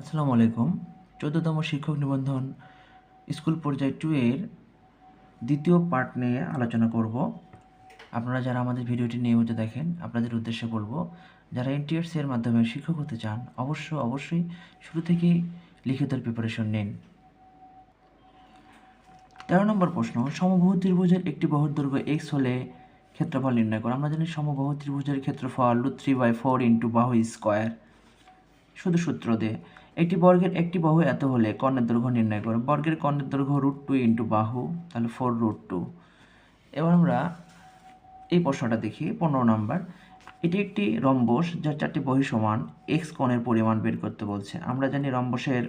আসসালামু আলাইকুম। চোদ্দতম শিক্ষক নিবন্ধন স্কুল পর্যায় টু এর দ্বিতীয় পার্ট নিয়ে আলোচনা করব। আপনারা যারা আমাদের ভিডিওটি নিয়মিত দেখেন, আপনাদের উদ্দেশ্যে বলব, যারা এনটিআরসি এর মাধ্যমে শিক্ষক হতে চান, অবশ্য অবশ্যই শুরু থেকেই লিখিত প্রিপারেশন নিন। তেরো নম্বর প্রশ্ন, সমবাহু ত্রিভুজের একটি বাহুর দৈর্ঘ্য এক্স হলে ক্ষেত্রফল নির্ণয় করো। আমরা জানি সমবাহু ত্রিভুজের ক্ষেত্রফল থ্রি বাই ফোর ইন্টু বাহু স্কোয়ার শুধু সূত্র দিয়ে। একটি বর্গের একটি বাহু এত হলে কর্ণের দৈর্ঘ্য নির্ণয় করো। বর্গের কর্ণের দৈর্ঘ্য রুট টু ইন্টু বাহু, তাহলে ফোর রুট টু এবার আমরা এই প্রশ্নটা দেখি, পনেরো নম্বর। এটি একটি রম্বস যার চারটি বহি সমান এক্স কোণের পরিমাণ বের করতে বলছে। আমরা জানি রম্বসের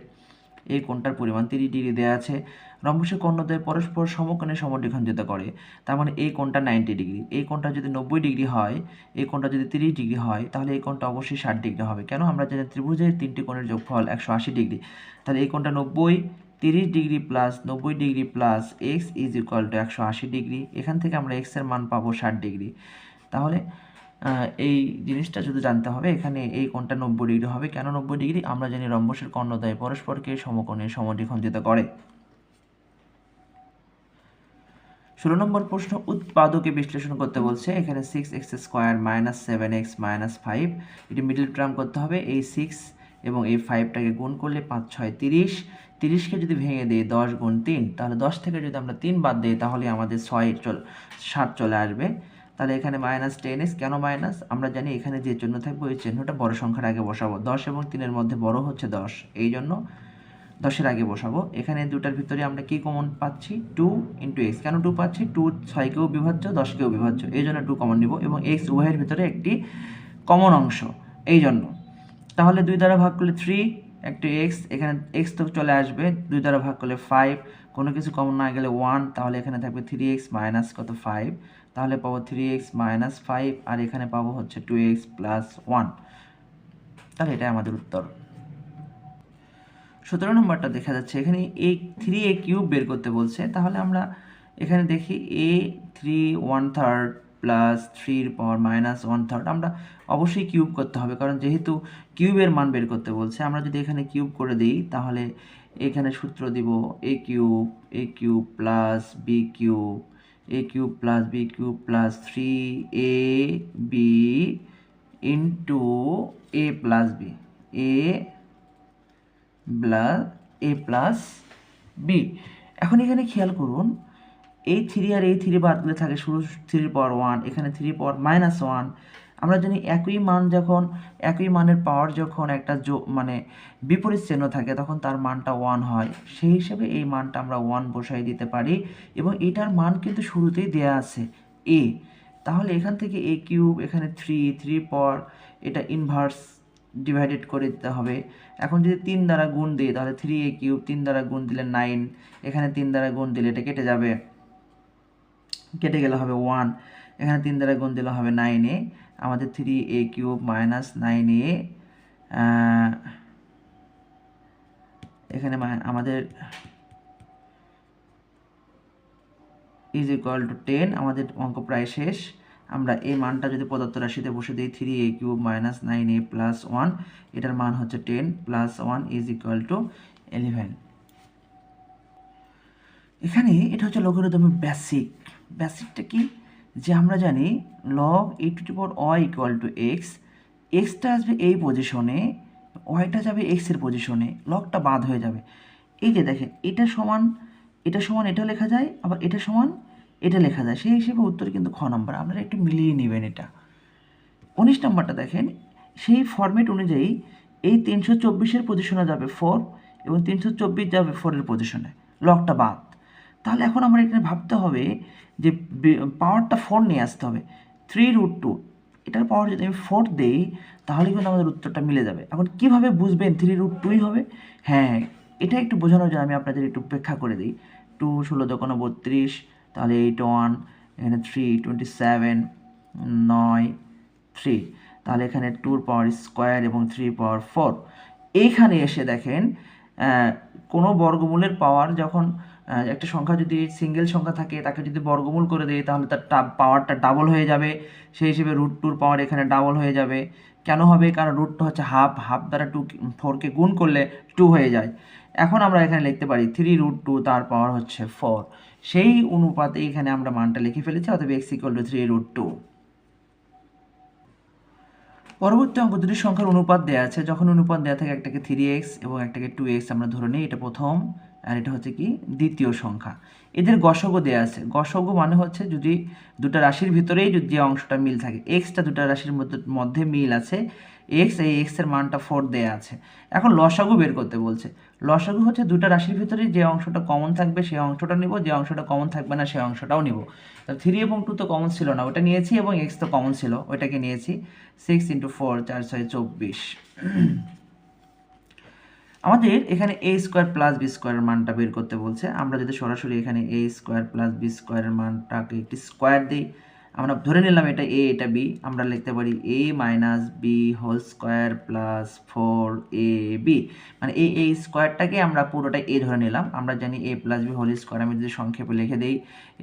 এই কোণটার পরিমাণ তিরিশ ডিগ্রি দেওয়া আছে। রম্বসের কর্ণদ্বয় পরস্পর সমকোণে সমদ্বিখণ্ডিত করে। তার মানে এই কোণটা নাইনটি ডিগ্রি। এই কোণটা যদি নব্বই ডিগ্রি হয়, এই কোণটা যদি তিরিশ ডিগ্রি হয়, তাহলে এই কোণটা অবশ্যই ষাট ডিগ্রি হবে। কেন? আমরা জানি ত্রিভুজের তিনটি কোণের যোগফল একশো আশি ডিগ্রি। তাহলে এই কোণটা নব্বই, তিরিশ ডিগ্রি প্লাস নব্বই degree plus X is equal to একশো আশি ডিগ্রি। এখান থেকে আমরা এক্সের মান পাবো ষাট ডিগ্রি। তাহলে এই জিনিসটা শুধু জানতে হবে, এখানে এই কোণটা নব্বই ডিগ্রি হবে। কেন নব্বই ডিগ্রি? আমরা জানি রম্বসের কর্ণদ্বয় পরস্পরকে সমকোণে সমদ্বিখণ্ডিত করে। ষোলো নম্বর প্রশ্ন, উৎপাদকে বিশ্লেষণ করতে বলছে। এখানে six X square minus seven X minus five এটি মিডল টার্ম করতে হবে। এই সিক্স এবং এই ফাইভটাকে গুণ করলে পাঁচ, ছয়, তিরিশ। তিরিশকে যদি ভেঙে দিই, দশ গুণ তিন, তাহলে দশ থেকে যদি আমরা তিন বাদ দিই, তাহলে আমাদের ছয় চল ষাট চলে আসবে। তাহলে এখানে মাইনাস টেন এক্স কেন মাইনাস? আমরা জানি এখানে যে চিহ্ন থাকবে ওই চিহ্নটা বড় সংখ্যার আগে বসাবো। দশ এবং তিনের মধ্যে বড় হচ্ছে দশ। এই জন্য দশের আগে বসাবো। এখানে দুটার ভিতরে আমরা কি কমন পাচ্ছি? টু ইন্টু এক্স কেন টু পাচ্ছি? টু ছয়কেও বিভাজ্য, দশকেও বিভাজ্য। এই জন্য টু কমন নিব এবং এক্স উভয়ের ভিতরে একটি কমন অংশ। এই জন্য তাহলে দুই দ্বারা ভাগ করলে থ্রি একটু এক্স এখানে এক্স তো চলে আসবে। দুই দ্বারা ভাগ করলে ফাইভ কোনো কিছু কমন না গেলে ওয়ান তাহলে এখানে থাকবে থ্রি এক্স মাইনাস কত ফাইভ তাহলে পাবো থ্রি এক্স মাইনাস ফাইভ আর এখানে পাবো হচ্ছে টু এক্স প্লাস ওয়ান তাহলে এটাই আমাদের উত্তর। সতেরো নম্বরটা দেখা যাচ্ছে, এখানে এ থ্রি এ কিউব বের করতে বলছে। তাহলে আমরা এখানে দেখি A three one third plus থ্রির পাওয়ার মাইনাস ওয়ান থার্ড আমরা অবশ্যই কিউব করতে হবে, কারণ যেহেতু কিউবের মান বের করতে বলছে, আমরা যদি এখানে কিউব করে দিই, তাহলে এখানে সূত্র দিব A cube A cube plus B cube plus B cube plus three A B into A plus B A plus A plus B এখন এখানে খেয়াল করুন এই থ্রি আর এই থ্রি বাদ থাকে, শুরু থ্রির পাওয়ার ওয়ান এখানে থ্রি পাওয়ার মাইনাস ওয়ান আমরা জানি একই মান যখন, একই মানের পাওয়ার যখন একটা জো মানে বিপরীত চিহ্ন থাকে, তখন তার মানটা ওয়ান হয়। সেই হিসেবে এই মানটা আমরা ওয়ান বসাই দিতে পারি এবং এটার মান কিন্তু শুরুতেই দেয়া আছে এ তাহলে এখান থেকে এ কিউব এখানে থ্রি থ্রি পর এটা ইনভার্স ডিভাইডেড করে দিতে হবে। এখন যদি তিন দ্বারা গুণ দিই, তাহলে থ্রি এ কিউব তিন দ্বারা গুণ দিলে নাইন এখানে তিন দ্বারা গুণ দিলে এটা কেটে যাবে। কেটে গেলে হবে ওয়ান এখানে তিন দ্বারা গুণ দিলে হবে নাইন এ আমাদের three A cube minus nine A এখানে আমাদের ইজ ইকুয়াল টু টেন আমাদের অঙ্ক প্রায় শেষ। আমরা এই মানটা যদি পদার্থ রাশিতে বসে দিই three A cube minus nine A plus one এটার মান হচ্ছে ten plus one is equal to eleven এখানে এটা হচ্ছে লগারিদমের বেসিক বেসিকটা কি? যে আমরা জানি log A to power Y equal to X extra আসবে এই পজিশনে ওয়াইটা যাবে এক্সের পজিশনে লগটা বাদ হয়ে যাবে। এই যে দেখেন, এটা সমান এটা সমান, এটা লেখা যায়, আবার এটা সমান, এটা লেখা যায়। সেই হিসেবে উত্তর কিন্তু খ নম্বর। আপনারা একটু মিলিয়ে নেবেন এটা। উনিশ নম্বরটা দেখেন, সেই ফরম্যাট অনুযায়ী এই তিনশো চব্বিশের পজিশনে যাবে ফোর এবং তিনশো চব্বিশ যাবে ফোরের পজিশনে লকটা বাদ। তাহলে এখন আমরা এখানে ভাবতে হবে যে পাওয়ারটা ফোর নিয়ে আসতে হবে। থ্রি রুট টু এটার পাওয়ার যদি আমি ফোর দেই, তাহলে কিন্তু আমাদের উত্তরটা মিলে যাবে। এখন কীভাবে বুঝবেন থ্রি রুট টুই হবে? হ্যাঁ এটা একটু বোঝানোর জন্য আমি আপনাদের একটু উপেক্ষা করে দিই। টু ষোলো, দোকানো, বত্রিশ, তাহলে এইট ওয়ান এখানে থ্রি টোয়েন্টি সেভেন নয় থ্রি তাহলে এখানে টুর পাওয়ার স্কোয়ার এবং থ্রি পাওয়ার ফোর এইখানে এসে দেখেন কোনো বর্গমূলের পাওয়ার যখন একটা সংখ্যা যদি সিঙ্গেল সংখ্যা থাকে, তাকে যদি বর্গমূল করে দেয়, তাহলে তার পাওয়ারটা ডাবল হয়ে যাবে। সেই হিসেবে রুট টুর পাওয়ার এখানে ডাবল হয়ে যাবে। কেন হবে? কারণ রুট টু হচ্ছে হাফ হাফ দ্বারা টু ফোরকে গুণ করলে টু হয়ে যায়। এখন আমরা এখানে লিখতে পারি থ্রি রুট টু তার পাওয়ার হচ্ছে ফোর সেই অনুপাতে এখানে আমরা মানটা লিখে ফেলেছি অথবা X equal to three root two পরবর্তী অঙ্ক দুটি সংখ্যার অনুপাত দেওয়া আছে। যখন অনুপাত দেওয়া থাকে একটাকে থ্রি এক্স এবং একটাকে টু এক্স আমরা ধরে নিই এটা প্রথম। আর এটা হচ্ছে কি দ্বিতীয় সংখ্যা। এদের গসগ দেওয়া আছে। গসগ মানে হচ্ছে যদি দুটা রাশির ভিতরেই যদি যে অংশটা মিল থাকে এক্সটা দুটা রাশির মধ্যে মিল আছে এক্স এই এক্সের মানটা ফোর দেওয়া আছে। এখন লসাগু বের করতে বলছে। লসাগু হচ্ছে দুটা রাশির ভিতরে যে অংশটা কমন থাকবে, সেই অংশটা নিব, যে অংশটা কমন থাকবে না, সেই অংশটাও নিব। থ্রি এবং টু তো কমন ছিল না, ওটা নিয়েছি এবং এক্স তো কমন ছিল, ওইটাকে নিয়েছি। সিক্স ইন্টু ফোর চার, ছয়, চব্বিশ। আমাদের এখানে এ স্কোয়ার প্লাস বি স্কোয়ারের মানটা বের করতে বলছে। আমরা যদি সরাসরি এখানে এ স্কোয়ার প্লাস বি স্কোয়ারের মানটাকে একটি স্কোয়ার দিই আমরা ধরে নিলাম এটা এ এটা বি আমরা লিখতে পারি A minus B whole square plus four A B মানে এই এই স্কোয়ারটাকে আমরা পুরোটা এ ধরে নিলাম। আমরা জানি A plus B whole square আমি যদি সংক্ষেপে লিখে দিই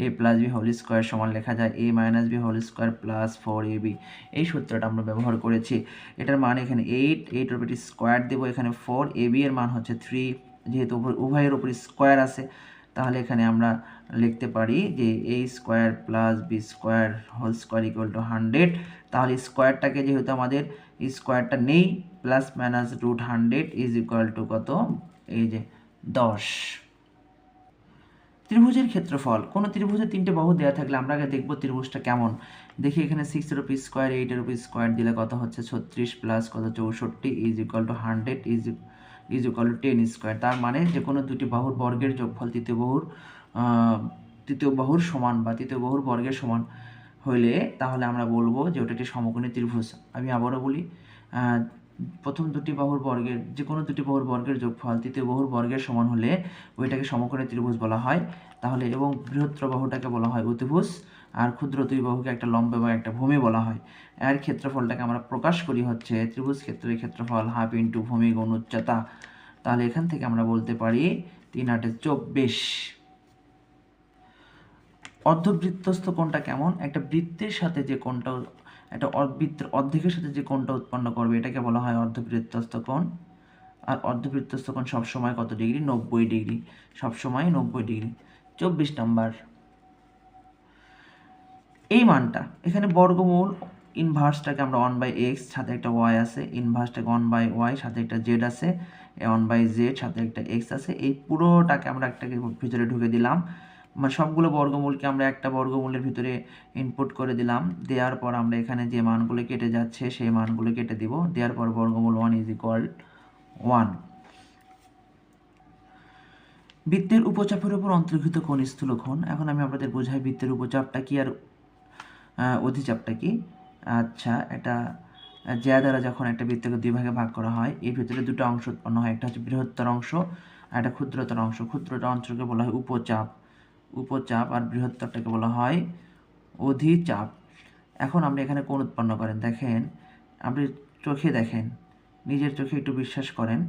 A plus B whole square সমান লেখা যায় A minus B whole square plus four A B এই সূত্রটা আমরা ব্যবহার করেছি। এটার মান এখানে এইট এইট উপর স্কোয়ার দেবো। এখানে ফোর এ বি এর মান হচ্ছে থ্রি যেহেতু উভয়ের উপর স্কোয়ার আছে তাহলে এখানে আমরা লিখতে পারি যে A square plus B square whole square equal to hundred তাহলে স্কোয়ারটাকে যেহেতু আমাদের স্কোয়ারটা নেই plus minus root hundred is equal to কত? এই যে দশ। ত্রিভুজের ক্ষেত্রফল, কোনো ত্রিভুজের তিনটে বাহু দেওয়া থাকলে আমরা আগে দেখব ত্রিভুজটা কেমন। দেখি এখানে সিক্সের উপর স্কোয়ার এইটের উপর স্কোয়ার দিলে কত হচ্ছে ছত্রিশ প্লাস কত? চৌষট্টি is equal to hundred is is equal to ten square তার মানে যে কোনো দুটি বাহুর বর্গের যোগফল তৃতীয় বাহুর তৃতীয় বাহুর সমান বা তৃতীয় বাহুর বর্গের সমান হইলে তাহলে আমরা বলব যে ওটা একটি সমকোণী ত্রিভুজ। আমি আবারও বলি প্রথম দুটি বাহুর বর্গের যে কোনো দুটি বাহুর বর্গের যোগফল তৃতীয় বাহুর বর্গের সমান হলে ওইটাকে সমকোণী ত্রিভুজ বলা হয়। তাহলে এবং বৃহত্তর বাহুটাকে বলা হয় অতিভুজ আর ক্ষুদ্র দুই একটা লম্ব এবং একটা ভূমি বলা হয়। এর ক্ষেত্রফলটাকে আমরা প্রকাশ করি হচ্ছে ত্রিভুজ ক্ষেত্রের ক্ষেত্রফল হাফ ইন্টু ভূমি গুণ উচ্চতা। তাহলে এখান থেকে আমরা বলতে পারি তিন আটে চব্বিশ। অর্ধবৃত্তস্থ কোণটা কেমন? একটা বৃত্তের সাথে যে কোণটা, একটা বৃত্তের অর্ধেকের সাথে যে কোণটা উৎপন্ন করবে, এটাকে বলা হয় অর্ধবৃত্তস্থ কোণ। আর অর্ধবৃত্তস্থ কোণ সবসময় কত ডিগ্রি? নব্বই ডিগ্রি। সবসময় নব্বই ডিগ্রি। চব্বিশ নাম্বার। এই মানটা, এখানে বর্গমূল ইনভার্সটাকে আমরা ওয়ান বাই এক্স সাথে একটা ওয়াই আছে ইনভার্সটাকে ওয়ান বাই ওয়াই সাথে একটা জেড আছে ওয়ান বাই জেড সাথে একটা এক্স আছে, এই পুরোটাকে আমরা একটাকে ভিতরে ঢুকে দিলাম। মানে সবগুলো বর্গমূলকে আমরা একটা বর্গমূলের ভিতরে ইনপুট করে দিলাম, দেওয়ার পর আমরা এখানে যে মানগুলো কেটে যাচ্ছে, সেই মানগুলো কেটে দিব, দেওয়ার পর বর্গমূল ওয়ান ইজ ইকুয়াল ওয়ান বৃত্তের উপচাপের উপর অন্তর্ভুক্ত কোন স্থূলক্ষণ এখন আমি আপনাদের বোঝাই বৃত্তের উপচাপটা কি আর অধিচাপটা কি? আচ্ছা এটা জ্যা দ্বারা যখন একটা বৃত্তকে দুই ভাগে ভাগ করা হয়, এর ভিতরে দুটো অংশ উৎপন্ন হয়। একটা হচ্ছে বৃহত্তর অংশ আর একটা ক্ষুদ্রতর অংশ। ক্ষুদ্রতর অংশকে বলা হয় উপচাপ। উপচাপ আর বৃহত্তরটাকে বলা হয় অধিচাপ। এখন আপনি এখানে কোন উৎপন্ন করেন? দেখেন, আপনি চোখে দেখেন, নিজের চোখে একটু বিশ্বাস করেন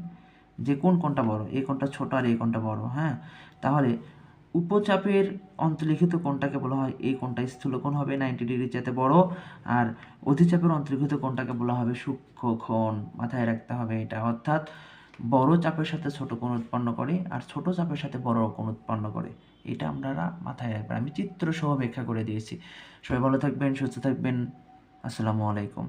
যে কোন কোনটা বড়? এই কোনটা ছোট আর এই কোনটা বড় হ্যাঁ? তাহলে উপচাপের অন্তর্লিখিত কোনটাকে বলা হয়, এই কোনটা স্থূলকোণ হবে নাইনটি ডিগ্রি যাতে বড়, আর অধিচাপের অন্তর্লিখিত কোনটাকে বলা হবে সূক্ষ্ম কোণ, মাথায় রাখতে হবে এটা। অর্থাৎ বড় চাপের সাথে ছোট কোণ উৎপন্ন করে, আর ছোট চাপের সাথে বড় কোণ উৎপন্ন করে। এটা আপনারা মাথায় রাখবেন। আমি চিত্র সহ ব্যাখ্যা করে দিয়েছি। সবাই ভালো থাকবেন, সুস্থ থাকবেন। আসসালামু আলাইকুম।